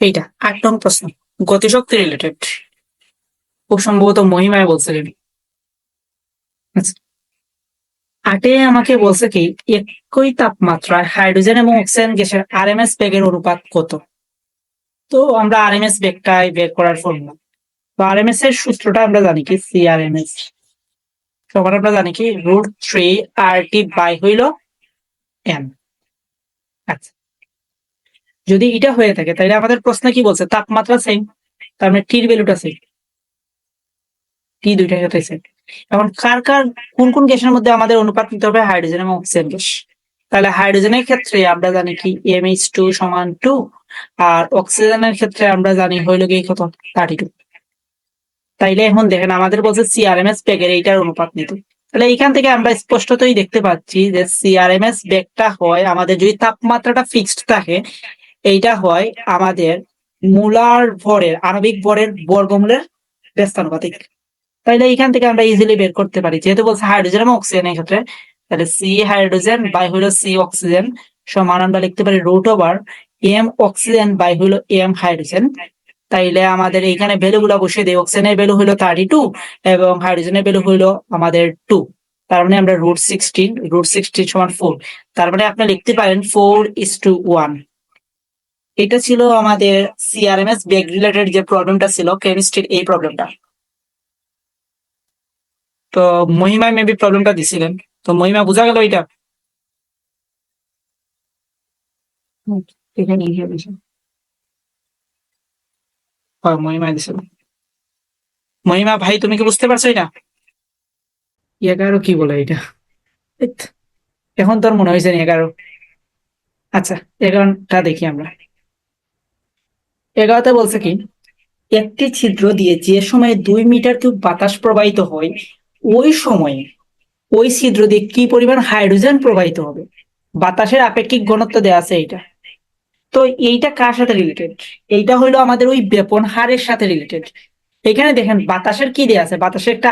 এইটা আট নং প্রশ্ন। গতিশক্তি রিলেটেড খুব সম্ভবত মহিমায় বলছিলেন আচ্ছা। আটে আমাকে বলছে কি, একই তাপমাত্রায় হাইড্রোজেন এবং অক্সিজেন গ্যাসের আরএমএস বেগের অনুপাত কত? তো আমরা আরএমএস বেগটাই বের করার ফর্মুলা তো আরএমএস এর সূত্রটা আমরা জানি কি? সি আর এম এস সবার আমরা জানি কি? Root three R T by হইল এম আচ্ছা। যদি এটা হয়ে থাকে তাহলে আমাদের প্রশ্ন কি বলছে? তাপমাত্রা সেম তার মানে টির ভ্যালুটা সেম টি দুইটা ক্ষেত্রে সেম এখন কার কার, কোন কোন গ্যাসের মধ্যে আমাদের অনুপাত নিতে হবে? হাইড্রোজেন এবং অক্সিজেন গ্যাস। তাহলে হাইড্রোজেনের ক্ষেত্রে আমরা জানি কি? এম এইচ টু সমান টু আর অক্সিজেনের ক্ষেত্রে আমরা জানি হইল কি কত? থার্টি টু তাইলে এখন দেখেন, আমাদের বলছে সিআরএমএস ব্যাগের এইটার অনুপাত নিতে। তাহলে এইখান থেকে আমরা স্পষ্টতই দেখতে পাচ্ছি যে সিআরএমএস ব্যাগটা হয়, আমাদের যদি তাপমাত্রাটা ফিক্সড থাকে এইটা হয় আমাদের মূলার ভরের, আণবিক ভরের বর্গমূলের ব্যস্তানুপাতিক। তাইলে এখান থেকে আমরা ইজিলি বের করতে পারি। যেহেতু বলছে হাইড্রোজেন এবং অক্সিজেন এই ক্ষেত্রে তাহলে সি হাইড্রোজেন বাই হইল সি অক্সিজেন সমান আমরা লিখতে পারি root over M oxygen by হইল এম হাইড্রোজেন তাইলে আমাদের এইখানে ভ্যালু গুলা বসিয়ে দিই। অক্সিজেনের ভ্যালু হইল থার্টি টু এবং হাইড্রোজেনের ভ্যালু হইল আমাদের টু তার মানে আমরা রুট সিক্সটিন রুট সিক্সটিন সমান ফোর তার মানে আপনি লিখতে পারেন ফোর ইস টু ওয়ান এটা ছিল আমাদের সিআরএমএস বেগ রিলেটেড যে প্রবলেমটা ছিল কেমিস্ট্রির এই প্রবলেমটা তো মহিমায় মেবি প্রবলেমটা দিছিলেন। তো মহিমা বোঝা গেল এটা? হুম, এখানে লিখে দিয়েছেন। মহিমায় দিছিল। মহিমা ভাই তুমি কি বুঝতে পারছ এটা? এগারো কি বলে এটা? এখন তোর মনে হয়েছে এগারো? আচ্ছা এগারোটা দেখি আমরা। এগারোতে বলছে কি? একটি ছিদ্র দিয়ে যে সময় দুই মিটার কিউব বাতাস প্রবাহিত হয়, ওই সময়ে ওই ছিদ্র দিয়ে কি পরিমাণ হাইড্রোজেন প্রবাহিত হবে? বাতাসের আপেক্ষিক ঘনত্ব দেওয়া আছে এইটা। তো এইটা কার সাথে রিলেটেড এইটা হইল আমাদের ওই বেপন হারের সাথে রিলেটেড এখানে দেখেন, বাতাসের কি দেয়া আছে? বাতাসের একটা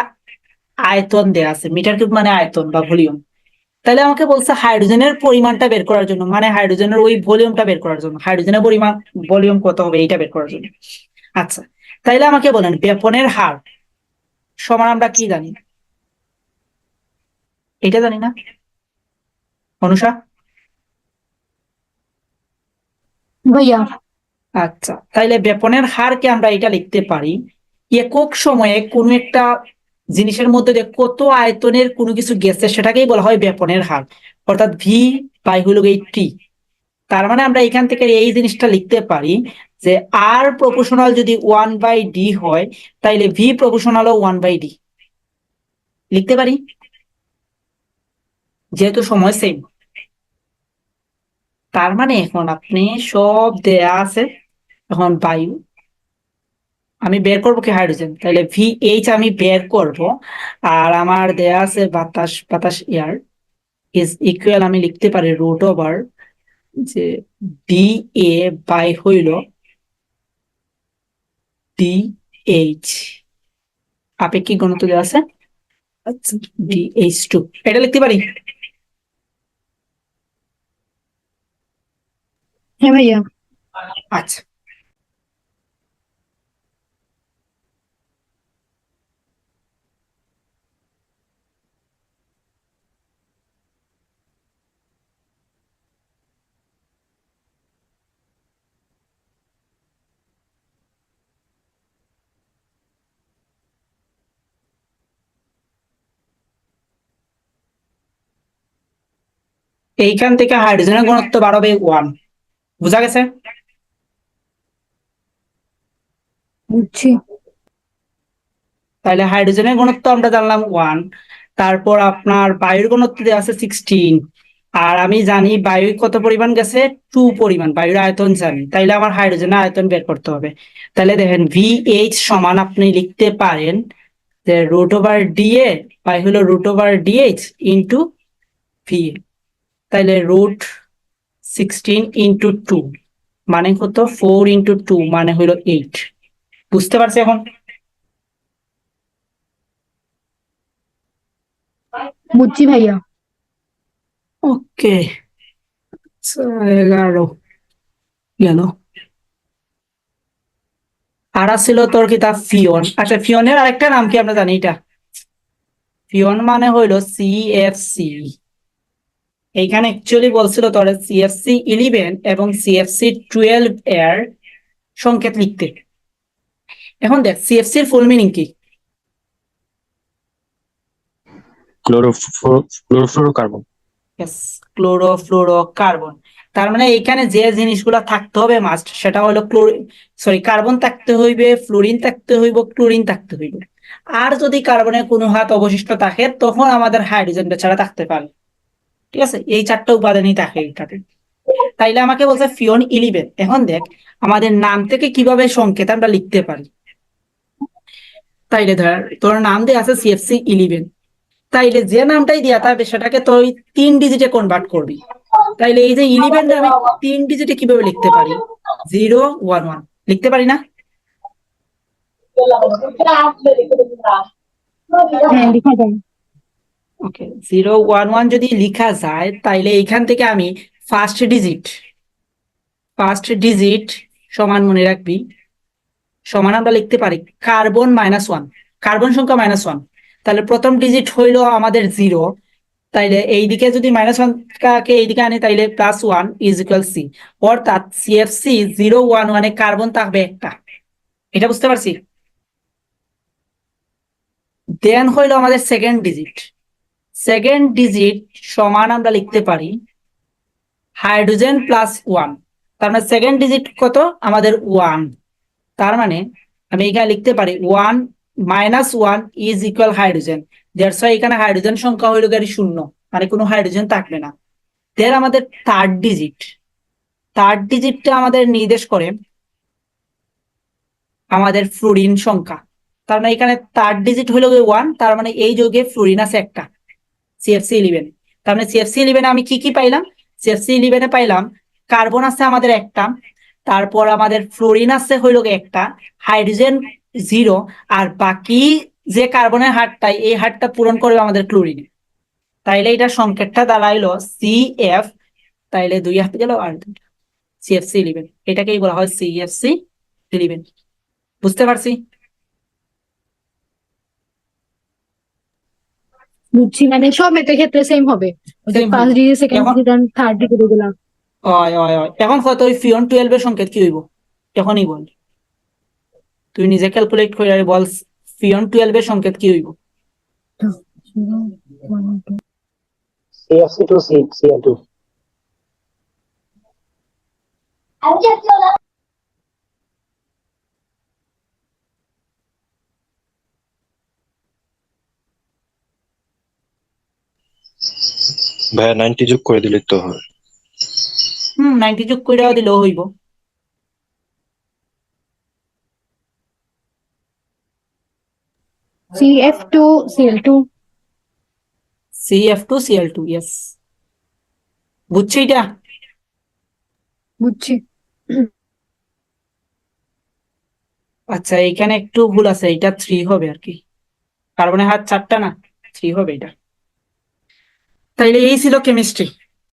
আয়তন দেয়া আছে। মিটার কিউব মানে আয়তন বা ভলিউম। তাহলে আমাকে বলছে হাইড্রোজেনের পরিমাণটা বের করার জন্য। মানে হাইড্রোজেনের ওই ভলিউমটা বের করার জন্য। হাইড্রোজেনের পরিমাণ ভলিউম কত হবে এইটা বের করার জন্য। আচ্ছা তাইলে আমাকে বলেন বেপনের হার। সমান আমরা কি জানি? এটা জানি না। অনুষা? ভাইয়া। আচ্ছা তাইলে বেপনের হারকে আমরা এটা লিখতে পারি। একক সময়ে কোনো একটা জিনিসের মধ্যে দিয়ে কত আয়তনের কোনো কিছু গেছে সেটাকেই বলা হয় বেপনের হার। অর্থাৎ ভি বাই হলো এই টি তার মানে আমরা এখান থেকে এই জিনিসটা লিখতে পারি যে আর প্রপোর্শনাল যদি ওয়ান বাই ডি হয়, তাইলে V proportional one by D লিখতে পারি? যেহেতু সময় সেম তার মানে এখন আপনি সব দেয়া আছে, এখন বায়ু আমি বের করব কি হাইড্রোজেন? তাহলে ভি এইচ আমি বের করব আর আমার দেয়া আছে বাতাস বাতাস এয়ার ইজ ইকুয়াল আমি লিখতে পারি রুট ওভার যে ডি এ বাই হইল ডি এইচ আপেক্ষিক ঘনত্ব দেওয়া আছে আচ্ছা। ডি এইচ টু এটা লিখতে পারি? হ্যাঁ ভাইয়া। আচ্ছা। এইখান থেকে হাইড্রোজেনের ঘনত্ব বাড়বে ওয়ান। বুঝা গেছে? বুঝছি। তাহলে হাইড্রোজেনের ঘনত্ব আমরা জানলাম ওয়ান তারপর আপনার বায়ুর ঘনত্ব দেওয়া আছে সিক্সটিন আর আমি জানি বায়ু কত পরিমাণ গেছে? টু পরিমাণ বায়ুর আয়তন জানি। তাইলে আমার হাইড্রোজেনের আয়তন বের করতে হবে। তাহলে দেখেন ভি এইচ সমান আপনি লিখতে পারেন যে root over D A by হলো root over D H into V তাইলে রুট সিক্সটিন ইন্টু টু মানে কত? ফোর ইন্টু টু মানে হলো এইট বুঝতে পারছি এখন? বুঝছি ভাইয়া। ওকে এগারো গেল। আর ছিল তোর কিতাব ফিওন আচ্ছা ফিওনের আরেকটা নাম কি আমরা জানি এটা? ফিওন মানে হইল সিএফসি এইখানে অ্যাকচুয়ালি বলছিল তোর সিএফসি ইলেভেন এবং সিএফসি টুয়েলভ এর সংকেত লিখতে। এখন দেখ সিএফসির ফুল মিনিং কি? ক্লোরোফ্লোরোকার্বন। Yes, chlorofluorocarbon. তার মানে এখানে যে জিনিসগুলো থাকতে হবে মাস্ট সেটা হলো ক্লোরিন সরি কার্বন থাকতে হইবে ফ্লোরিন থাকতে হইব ক্লোরিন থাকতে হইবে। আর যদি কার্বনের কোনো হাত অবশিষ্ট থাকে তখন আমাদের হাইড্রোজেন ছাড়া থাকতে পারে ঠিক আছে? এই চারটা উপাদানই থাকে এটাতে। তাইলে আমাকে বলছে ফিওন ইলিভেন এখন দেখ, আমাদের নাম থেকে কীভাবে সংকেত আমরা লিখতে পারি? তাইলে ধর, তোর নাম দিয়ে আছে সিএফসি ইলেভেন তাইলে যে নামটাই দেওয়া থাকবে সেটাকে তুই তিন ডিজিটে কনভার্ট করবি। তাইলে এই যে ইলেভেন আমি তিন ডিজিটে কীভাবে লিখতে পারি? জিরো ওয়ান ওয়ান লিখতে পারি না? হ্যাঁ লেখা যায়। ওকে জিরো ওয়ান ওয়ান যদি লেখা যায়, তাইলে এইখান থেকে আমি ফার্স্ট ডিজিট ফার্স্ট ডিজিট সমান মনে রাখবি। সমান আমরা লিখতে পারি কার্বন মাইনাস ওয়ান কার্বন সংখ্যা মাইনাস ওয়ান তাহলে প্রথম ডিজিট হইল আমাদের জিরো তাইলে এইদিকে যদি মাইনাস ওয়ান কে এইদিকে আনি, তাইলে plus one is equal C অর্থাৎ সিএফসি জিরো ওয়ান ওয়ানে কার্বন থাকবে একটা। এটা বুঝতে পারছি? দেন হইল আমাদের সেকেন্ড ডিজিট সেকেন্ড ডিজিট সমান আমরা লিখতে পারি হাইড্রোজেন প্লাস ওয়ান তার মানে সেকেন্ড ডিজিট কত? আমাদের ওয়ান তার মানে আমি এখানে লিখতে পারি one minus one is equal hydrogen দেড়শো এখানে হাইড্রোজেন সংখ্যা হইল গাড়ি শূন্য মানে কোনো হাইড্রোজেন থাকবে না। দেন আমাদের থার্ড ডিজিট থার্ড ডিজিটটা আমাদের নির্দেশ করে আমাদের ফ্লোরিন সংখ্যা, তার মানে এখানে থার্ড ডিজিট হলো ওয়ান তার মানে এই যৌগে ফ্লোরিন আছে একটা। সিএফসি ইলেভেন তার মানে সিএফসি ইলেভেনে আমি কি কি পাইলাম? সিএফসি ইলেভেনে পাইলাম কার্বন আছে আমাদের একটা, তারপর আমাদের ফ্লোরিন আছে হইল একটা হাইড্রোজেন জিরো আর বাকি যে কার্বনের হারটাই এই হারটা পূরণ করবে আমাদের ক্লোরিনে তাইলে এটা সংকেতটা দাঁড়াইলো সি এফ তাইলে দুই হাতে গেল আর দুইটা। সিএফসি ইলেভেন এটাকেই বলা হয় সিএফসি ইলেভেন বুঝতে পারছি? বুঝছি মানে সব মেথের ক্ষেত্রে সেম হবে। ফার্স্ট ডিগ্রি সেকেন্ড এখন- ডিগ্রি থার্ড ডিগ্রি এগুলা। হয় হয় হয়। এখন কত ওই ফিওন টুয়েলভ এর সংকেত কি হইব? এখনই বল। তুই নিজে ক্যালকুলেট করে বল ফিওন টুয়েলভ এর সংকেত কি হইব? CFC2 C Cl2 ভাইয়া নাইনটি যোগ করে দিলে তো হয়। হুম নাইনটি যোগ কইরা দিলেও হইব। C F two C L two C F two C L two yes এটা? বুঝছি। আচ্ছা এখানে একটু ভুল আছে এটা থ্রি হবে আর কি। কার্বনের হাত চারটা না থ্রি হবে এটা। তাইলে এই ছিল কেমিস্ট্রি